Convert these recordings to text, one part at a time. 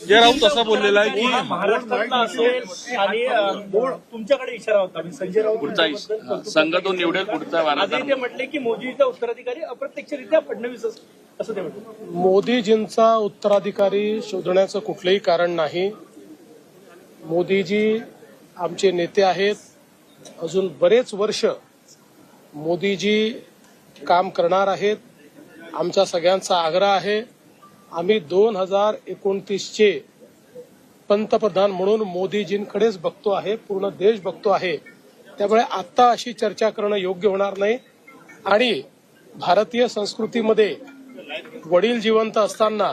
संजय राऊत असं बोललेला आहे की महाराष्ट्रातला असेल आणि मूळ तुमच्याकडे इशारा होता आणि संजय राऊत पुढचा कौतुक संघ तो निवडेल पुढचा आजही वारसदार ते म्हटले की मोदीचा उत्तराधिकारी अप्रत्यक्षरित्या फडणवीस असं असं ते म्हटले. मोदीजींचा उत्तराधिकारी शोधण्याचं कुठलंही कारण नाही. मोदीजी आमचे नेते आहेत. अजून बरेच वर्ष मोदीजी काम करणार आहेत. आमच्या सगळ्यांचा आग्रह आहे. आम्ही दोन हजार एकोणतीसचे पंतप्रधान म्हणून मोदीजींकडेच बघतो आहे पूर्ण देश बघतो आहे. त्यामुळे आता अशी चर्चा करणं योग्य होणार नाही. आणि भारतीय संस्कृतीमध्ये वडील जिवंत असताना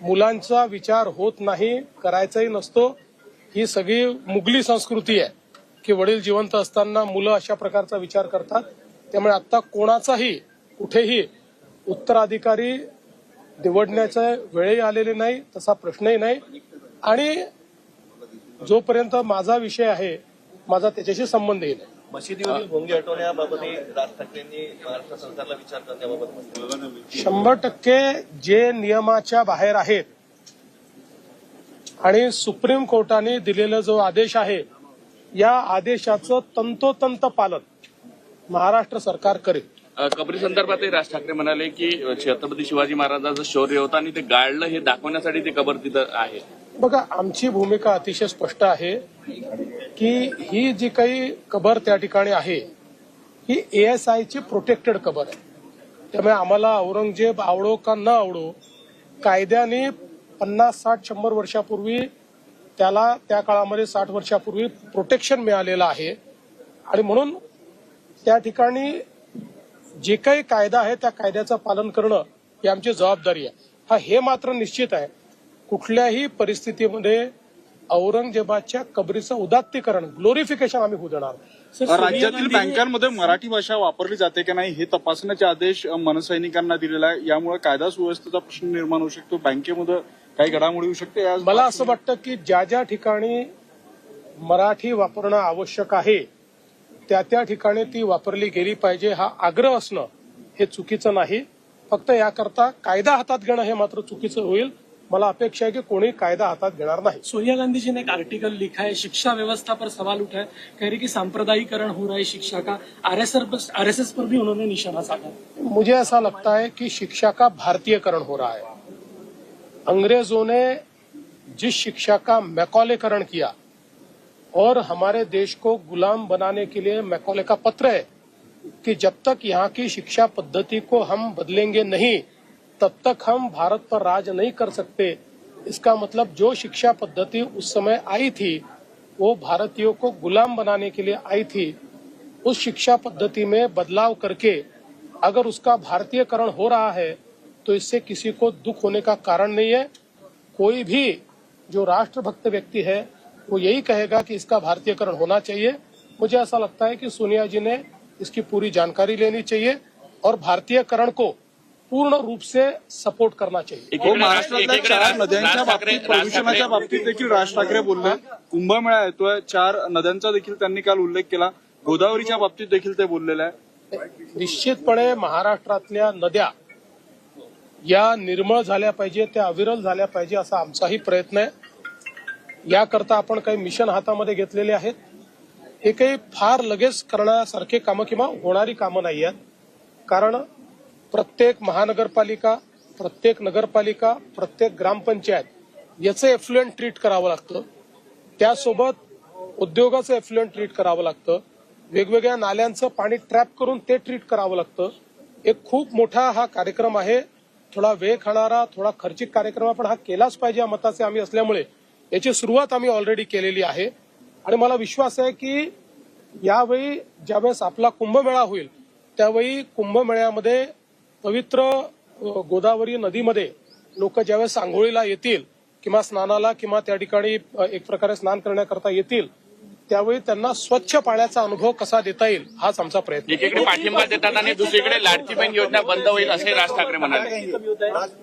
मुलांचा विचार होत नाही करायचाही नसतो. ही सगळी मुघली संस्कृती आहे की वडील जिवंत असताना मुलं अशा प्रकारचा विचार करतात. त्यामुळे आता कोणाचाही कुठेही उत्तराधिकारी निवडण्याचा वेळही आलेले नाही तसा प्रश्नही नाही. आणि जोपर्यंत माझा विषय आहे माझा त्याच्याशी संबंधही नाही. मशिदीवरील भोंगे हटवण्याबाबतही राज ठाकरेंनी महाराष्ट्र सरकारला विचार करण्याबाबत शंभर टक्के जे नियमाच्या बाहेर आहेत आणि सुप्रीम कोर्टाने दिलेला जो आदेश आहे या आदेशाचं तंतोतंत पालन महाराष्ट्र सरकार करेल. कबरी संदर्भातही राज ठाकरे म्हणाले की छत्रपती शिवाजी महाराजांचं शौर्य होतं आणि ते गाळलं हे दाखवण्यासाठी ते कबर तिथं आहे. बघा आमची भूमिका अतिशय स्पष्ट आहे की ही जी काही कबर त्या ठिकाणी आहे ही एएसआयची प्रोटेक्टेड कबर आहे. त्यामुळे आम्हाला औरंगजेब आवडो का न आवडो कायद्याने पन्नास साठ शंभर वर्षापूर्वी त्याला त्या काळामध्ये साठ वर्षापूर्वी प्रोटेक्शन मिळालेलं आहे. आणि म्हणून त्या ठिकाणी जे काही कायदा आहे त्या कायद्याचं पालन करणं ही आमची जबाबदारी आहे. हा हे मात्र निश्चित आहे. कुठल्याही परिस्थितीमध्ये औरंगजेबाच्या कबरीचं उदात्तीकरण ग्लोरिफिकेशन आम्ही होऊ देणार. नाही. राज्यातील बँकांमध्ये मराठी भाषा वापरली जाते का नाही हे तपासण्याचे आदेश मनसैनिकांना दिलेला आहे. यामुळे कायदा सुव्यवस्थेचा प्रश्न निर्माण होऊ शकतो. बँकेमध्ये काही घडामोडी होऊ शकते. मला असं वाटतं की ज्या ज्या ठिकाणी मराठी वापरणं आवश्यक आहे त्या त्या ठिकाणी ती वापरली गेली पाहिजे. हा आग्रह असणं हे चुकीचं नाही. फक्त याकरता कायदा हातात घेणं हे मात्र चुकीचं होईल. मला अपेक्षा आहे की कोणी कायदा हातात घेणार नाही. सोनिया गांधी जी ने एक आर्टिकल लिखा है शिक्षा व्यवस्था पर सवाल उठा है कह रही कि सांप्रदायिकरण हो रहा है शिक्षा का। आरएसएस आरएसएस पर भी उन्होंने निशाना साधा। मुझे ऐसा लगता है कि शिक्षा का भारतीयकरण हो रहा है। अंग्रेजों ने जिस शिक्षा का मैकौलेकरण किया और हमारे देश को गुलाम बनाने के लिए मैकौले का पत्र है कि जब तक यहाँ की शिक्षा पद्धति को हम बदलेंगे नहीं, तब तक हम भारत पर राज नहीं कर सकते। इसका मतलब जो शिक्षा पद्धति उस समय आई थी, वो भारतीयों को गुलाम बनाने के लिए आई थी। उस शिक्षा पद्धति में बदलाव करके अगर उसका भारतीयकरण हो रहा है तो इससे किसी को दुख होने का कारण नहीं है। कोई भी जो राष्ट्रभक्त व्यक्ति है वो यही कहेगा कि इसका भारतीयकरण होना चाहिए। मुझे ऐसा लगता है कि सोनिया जी ने इसकी पूरी जानकारी लेनी चाहिए और भारतीयकरण को पूर्ण रूप से सपोर्ट करना चाहिए। हो महाराष्ट्रातल्या चार नद्यांच्या प्रदूषणाच्या बाबतीत देखील राज ठाकरे बोलले. कुंभमेळा येतोय चार नद्यांचा देखील त्यांनी काल उल्लेख केला. गोदावरीच्या बाबतीत देखील ते बोललेले आहे निश्चितपणे महाराष्ट्रातल्या नद्या या निर्मळ झाल्या पाहिजे त्या अविरल झाल्या पाहिजे असा आमचाही प्रयत्न आहे. याकरता आपण काही मिशन हातामध्ये घेतलेले आहेत. हे काही फार लगेच करण्यासारखे कामं किंवा होणारी कामं नाही आहेत. कारण प्रत्येक महानगरपालिका प्रत्येक नगरपालिका प्रत्येक ग्रामपंचायत याचं एफ्लुएंट ट्रीट करावं लागतं. त्यासोबत उद्योगाचं एफ्लुएंट ट्रीट करावं लागतं. वेगवेगळ्या नाल्यांचं पाणी ट्रॅप करून ते ट्रीट करावं लागतं. एक खूप मोठा हा कार्यक्रम आहे. थोडा वेळ खाणारा थोडा खर्चिक कार्यक्रम आपण पण हा केलाच पाहिजे या मताचे आम्ही असल्यामुळे. याची सुरुवात आम्ही ऑलरेडी केलेली आहे. आणि मला विश्वास आहे की यावेळी ज्यावेळेस आपला कुंभमेळा होईल त्यावेळी कुंभमेळ्यामध्ये पवित्र गोदावरी नदीमध्ये लोक ज्यावेळेस आंघोळीला येतील किंवा स्नानाला किंवा त्या ठिकाणी एक प्रकारे स्नान करण्याकरता येतील त्यावेळी त्यांना स्वच्छ पाण्याचा अनुभव कसा देता येईल हाच आमचा प्रयत्न आहे. एकीकडे पाठिंबा देतात आणि दुसरीकडे लाडकी बहीण योजना बंद होईल असे राज ठाकरे म्हणाले.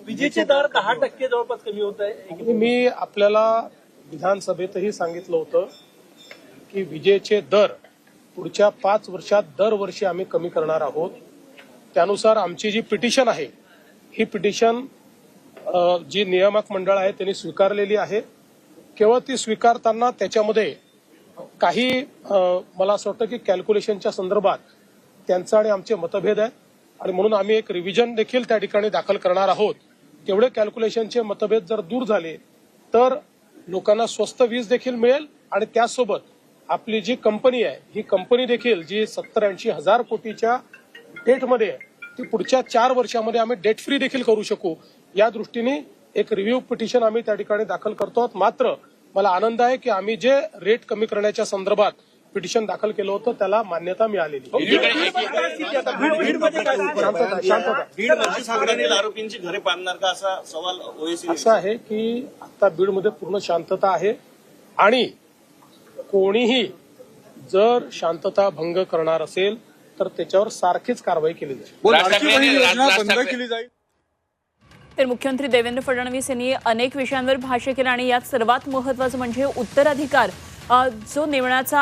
विजेचे दर दहा टक्के जवळपास कमी होत आहे. मी आपल्याला विधानसभेतही सांगितलं होतं की विजेचे दर पुढच्या पाच वर्षात दरवर्षी आम्ही कमी करणार आहोत. त्यानुसार आमची जी पिटिशन आहे ही पिटिशन जी नियामक मंडळ आहे त्यांनी स्वीकारलेली आहे. केवळ ती स्वीकारताना त्याच्यामध्ये काही मला असं वाटतं की कॅल्क्युलेशनच्या संदर्भात त्यांचं आणि आमचे मतभेद आहेत. आणि म्हणून आम्ही एक रिव्हिजन देखील त्या ठिकाणी दाखल करणार आहोत. तेवढे कॅल्क्युलेशनचे मतभेद जर दूर झाले तर लोकांना स्वस्त वीज देखील मिळेल आणि त्याचसोबत आपली जी कंपनी आहे ही कंपनी देखील जी सत्तर ऐंशी हजार कोटीच्या डेटमध्ये आहे ती पुढच्या चार वर्षामध्ये आम्ही डेट फ्री देखील करू शकू. या दृष्टीने एक रिव्ह्यू पिटिशन आम्ही त्या ठिकाणी दाखल करतो आहोत. मात्र मला आनंद आहे की आम्ही जे रेट कमी करण्याच्या संदर्भात पिटिशन दाखल केलं होतं त्याला मान्यता मिळालेली. सांगण्यात आरोपींची घरे बांधणार का असा सवाल ओएसी असं आहे की आता बीडमध्ये पूर्ण शांतता आहे आणि कोणीही जर शांतता भंग करणार असेल तर त्याच्यावर सारखीच कारवाई केली जाईल. तर मुख्यमंत्री देवेंद्र फडणवीस यांनी अनेक विषयांवर भाष्य केलं आणि यात सर्वात महत्वाचं म्हणजे उत्तराधिकार जो नेमण्याचा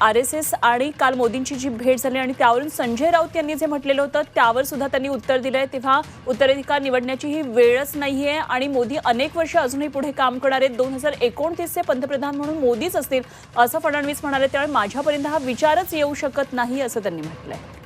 आर एस एस आणि काल मोदींची जी भेट झाली आणि त्यावरून संजय राऊत यांनी जे म्हटलेलं होतं त्यावर सुद्धा त्यांनी उत्तर दिलंय. तेव्हा उत्तराधिकार निवडण्याची ही वेळच नाही आहे आणि मोदी अनेक वर्ष अजूनही पुढे काम करणार. आहेत दोन हजार एकोणतीसचे पंतप्रधान म्हणून मोदीच असतील असं फडणवीस म्हणाले. त्यामुळे माझ्यापर्यंत हा विचारच येऊ शकत नाही असं त्यांनी म्हटलंय.